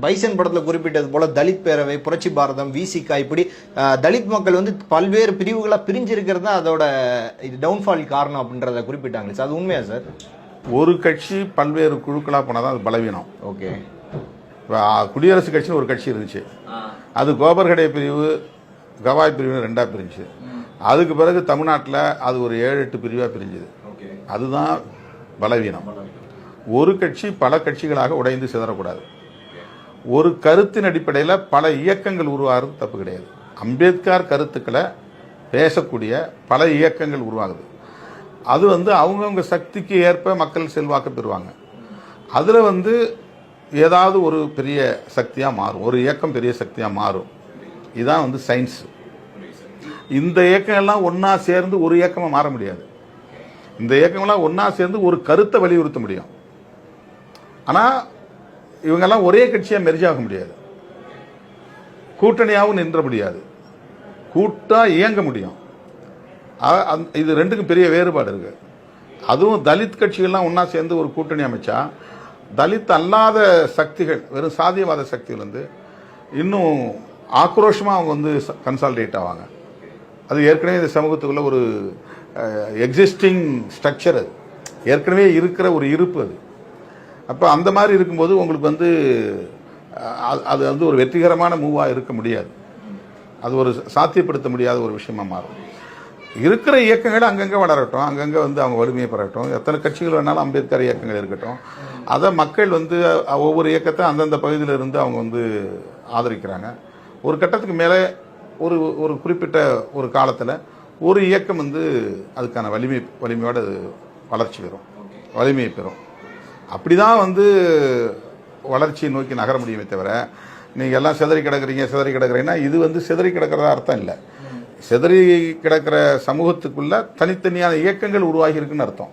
Bison படத்துல குறிப்பிட்டது போல தலித் பேரவை புரட்சி பாரதம் விசிகா இப்படி தலித் மக்கள் வந்து பல்வேறு பிரிவுகளா பிரிஞ்சிருக்கிறது தான் அதோட இது டவுன்ஃபால் காரணம் அப்படின்றத குறிப்பிட்டாங்க சார் அது உண்மையா சார்? ஒரு கட்சி பல்வேறு குழுக்களாக போனால் தான் அது பலவீனம். ஓகே. குடியரசு கட்சின்னு ஒரு கட்சி இருந்துச்சு. அது கோபர்கடை பிரிவு கவாய் பிரிவு ரெண்டா பிரிஞ்சு அதுக்கு பிறகு தமிழ்நாட்டில் அது ஒரு ஏழு எட்டு பிரிவாக பிரிஞ்சுது. அதுதான் பலவீனம். ஒரு கட்சி பல கட்சிகளாக உடைந்து சிதறக்கூடாது. ஒரு கருத்தின் அடிப்படையில் பல இயக்கங்கள் உருவாகிறது தப்பு கிடையாது. அம்பேத்கர் கருத்துக்களை பேசக்கூடிய பல இயக்கங்கள் உருவாகுது. அது வந்து அவங்கவுங்க சக்திக்கு ஏற்ப மக்கள் செல்வாக்கு பெறுவாங்க. அதில் வந்து ஏதாவது ஒரு பெரிய சக்தியாக மாறும். ஒரு இயக்கம் பெரிய சக்தியாக மாறும். இதுதான் வந்து சயின்ஸ். இந்த இயக்கங்கள்லாம் ஒன்றா சேர்ந்து ஒரு இயக்கமாக மாற முடியாது. இந்த இயக்கங்கள்லாம் ஒன்றா சேர்ந்து ஒரு கருத்தை வலியுறுத்த முடியும். ஆனால் இவங்கெல்லாம் ஒரே கட்சியாக மெரிஜ் ஆக முடியாது. கூட்டணியாகவும் நின்ற முடியாது. கூட்டா இயங்க முடியும். இது ரெண்டுக்கும் பெரிய வேறுபாடு இருக்கு. அதுவும் தலித் கட்சிகள்லாம் ஒன்றா சேர்ந்து ஒரு கூட்டணி அமைச்சா தலித் அல்லாத சக்திகள் வெறும் சாதியவாத சக்திகள் வந்து இன்னும் ஆக்ரோஷமாக அவங்க வந்து கன்சால்டேட் ஆவாங்க. அது ஏற்கனவே இந்த சமூகத்துக்குள்ள ஒரு எக்ஸிஸ்டிங் ஸ்ட்ரக்சர் அது. ஏற்கனவே இருக்கிற ஒரு இருப்பு அது. அப்போ அந்த மாதிரி இருக்கும்போது உங்களுக்கு வந்து அது- அது வந்து ஒரு வெற்றிகரமான மூவாக இருக்க முடியாது. அது ஒரு சாத்தியப்படுத்த முடியாத ஒரு விஷயமா மாறும். இருக்கிற இயக்கங்கள் அங்கங்கே வளரட்டும். அங்கங்கே வந்து அவங்க வலிமையை பெறட்டும். எத்தனை கட்சிகள் வேணாலும் அம்பேத்கர் இயக்கங்கள் இருக்கட்டும். அதை மக்கள் வந்து ஒவ்வொரு இயக்கத்தை அந்தந்த பகுதியில் இருந்து அவங்க வந்து ஆதரிக்கிறாங்க. ஒரு கட்டத்துக்கு மேலே ஒரு ஒரு குறிப்பிட்ட ஒரு காலத்தில் ஒரு இயக்கம் வந்து அதுக்கான வலிமை வலிமையோடு அது வளர்ச்சி பெறும். வலிமையை பெறும். அப்படிதான் வந்து வளர்ச்சியை நோக்கி நகர முடியுமே தவிர நீங்கள் எல்லாம் சிதறி கிடக்குறீங்க சிதறி கிடக்குறீங்கன்னா இது வந்து சிதறி கிடக்கிறதா அர்த்தம் இல்லை. சிதறி கிடக்கிற சமூகத்துக்குள்ளே தனித்தனியான இயக்கங்கள் உருவாகி இருக்குன்னு அர்த்தம்.